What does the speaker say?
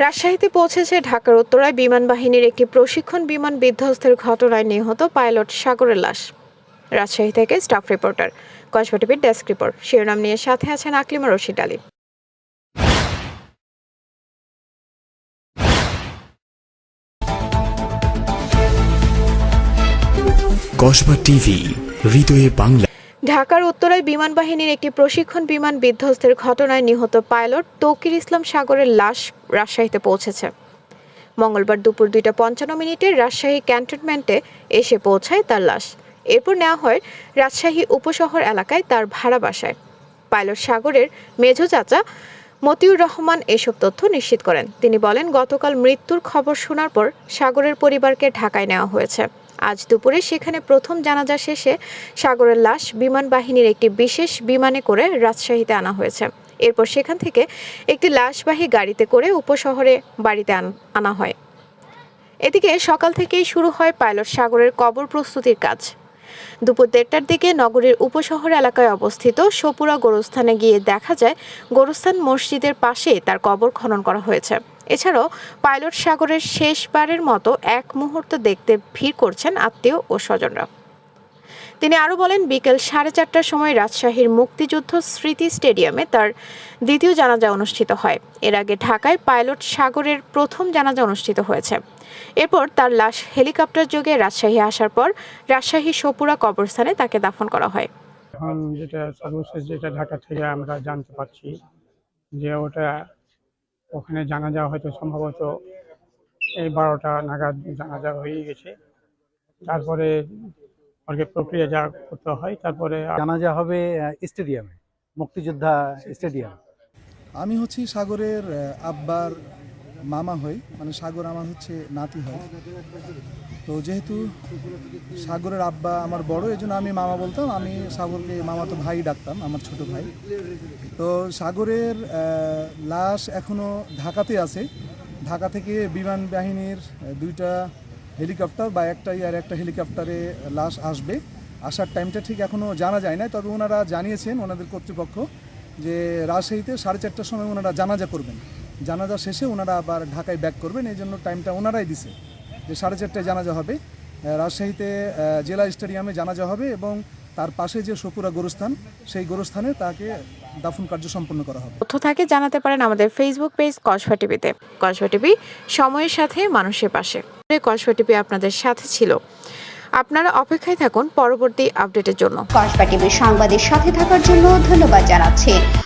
রাজশাহীতে পৌঁছেছে ঢাকার উত্তরায় বিমান বাহিনীর একটি প্রশিক্ষণ বিমান বিধ্বস্তের ঘটনায় নিহত পাইলট সাগরের লাশ। রাজশাহী থেকে স্টাফ রিপোর্টার, কসবা টিভির ডেস্ক রিপোর্ট। শিরোনাম নিয়ে সাথে আছেন আকলিমা রশিদ আলী। কসবা টিভি, হৃদয়ে বাংলা। ঢাকার উত্তরায় বিমান বাহিনীর একটি প্রশিক্ষণ বিমান বিধ্বস্তের ঘটনায় নিহত পাইলট তৌকির ইসলাম সাগরের লাশ রাজশাহীতে পৌঁছেছে। মঙ্গলবার দুপুর দুইটা পঞ্চান্ন মিনিটে রাজশাহী ক্যান্টনমেন্টে এসে পৌঁছায় তার লাশ। এরপর নেওয়া হয় রাজশাহী উপশহর এলাকায় তার ভাড়া বাসায়। পাইলট সাগরের মেঝো চাচা মতিউর রহমান এসব তথ্য নিশ্চিত করেন। তিনি বলেন, গতকাল মৃত্যুর খবর শোনার পর সাগরের পরিবারকে ঢাকায় নেওয়া হয়েছে। আজ দুপুরে সেখানে প্রথম জানাজা শেষে সাগরের লাশ বিমান বাহিনীর একটি বিশেষ বিমানে করে রাজশাহীতে আনা হয়েছে। এরপর সেখান থেকে একটি লাশবাহী গাড়িতে করে উপশহরে বাড়িতে আন- হয়। এদিকে সকাল থেকেই শুরু হয় পাইলট সাগরের কবর প্রস্তুতির কাজ। দুপুর দেড়টার দিকে নগরীর উপশহর এলাকায় অবস্থিত সপুরা গোরস্থানে গিয়ে দেখা যায়, গোরস্থান মসজিদের পাশে তার কবর খনন করা হয়েছে। এছাড়াও পাইলট সাগরের শেষবারের মতো এক মুহূর্ত দেখতে ভিড় করছেন আত্মীয় ও স্বজনরা। তিনি আরও বলেন, বিকেল সাড়ে চারটার সময় রাজশাহীর মুক্তিযুদ্ধ স্মৃতি স্টেডিয়ামে তার দ্বিতীয় জানাজা অনুষ্ঠিত হয়। এর আগে ঢাকায় পাইলট সাগরের প্রথম জানাজা অনুষ্ঠিত হয়েছে। এরপর তার লাশ হেলিকপ্টার যোগে রাজশাহী আসার পর রাজশাহী সপুরা কবরস্থানে তাকে দাফন করা হয়। এখন যেটা সর্বশেষ যেটা ঢাকা থেকে আমরা জানতে পারছি যে ওটা ওখানে জানাজা হয়তো সম্ভবত এই বারোটা নাগাদ জানাজা হয়ে গেছে। তারপরে ওকে প্রক্রিয়া যা করতে হয় তারপরে জানাজা হবে স্টেডিয়ামে মুক্তিযোদ্ধা স্টেডিয়াম। আমি হচ্ছি সাগরের আব্বার মামা হই মানে সাগর আমার হচ্ছে নাতি হয়। তো যেহেতু সাগরের আব্বা আমার বড় এই জন্য আমি মামা বলতাম, আমি সাগরকে মামা তো ভাই ডাকতাম, আমার ছোট ভাই। তো সাগরের লাশ এখনও ঢাকাতে আছে। ঢাকা থেকে বিমান বাহিনীর দুইটা হেলিকপ্টার বা একটা ইয়ার একটা হেলিকপ্টারে লাশ আসবে। আসার টাইমটা ঠিক এখনও জানা যায় না তবে ওনারা জানিয়েছেন, ওনাদের কর্তৃপক্ষ, যে রাজশাহীতে সাড়ে চারটার সময় ওনারা জানাজা করবেন। জানাজা শেষে ওনারা আবার ঢাকায় ব্যাক করবেন এই জন্য টাইমটা ওনারাই দিছে যে সাড়ে চারটায় জানাজা হবে। রাজশাহীতে জেলা স্টেডিয়ামে জানাজা হবে এবং তার পাশে যে সপুরা গোরস্থান সেই গোরস্থানে তাকে দাফন কার্য সম্পন্ন করা হবে। তথ্য থাকে জানাতে পারেন আমাদের ফেসবুক পেজ কসবা টিভিতে। কসবা টিভি সময়ের সাথে মানুষের পাশে। কসবা টিভি আপনাদের সাথে ছিল। আপনারা অপেক্ষায় থাকুন পরবর্তী আপডেটের জন্য। কসবা টিভির সংবাদের সাথে থাকার জন্য ধন্যবাদ জানাচ্ছি।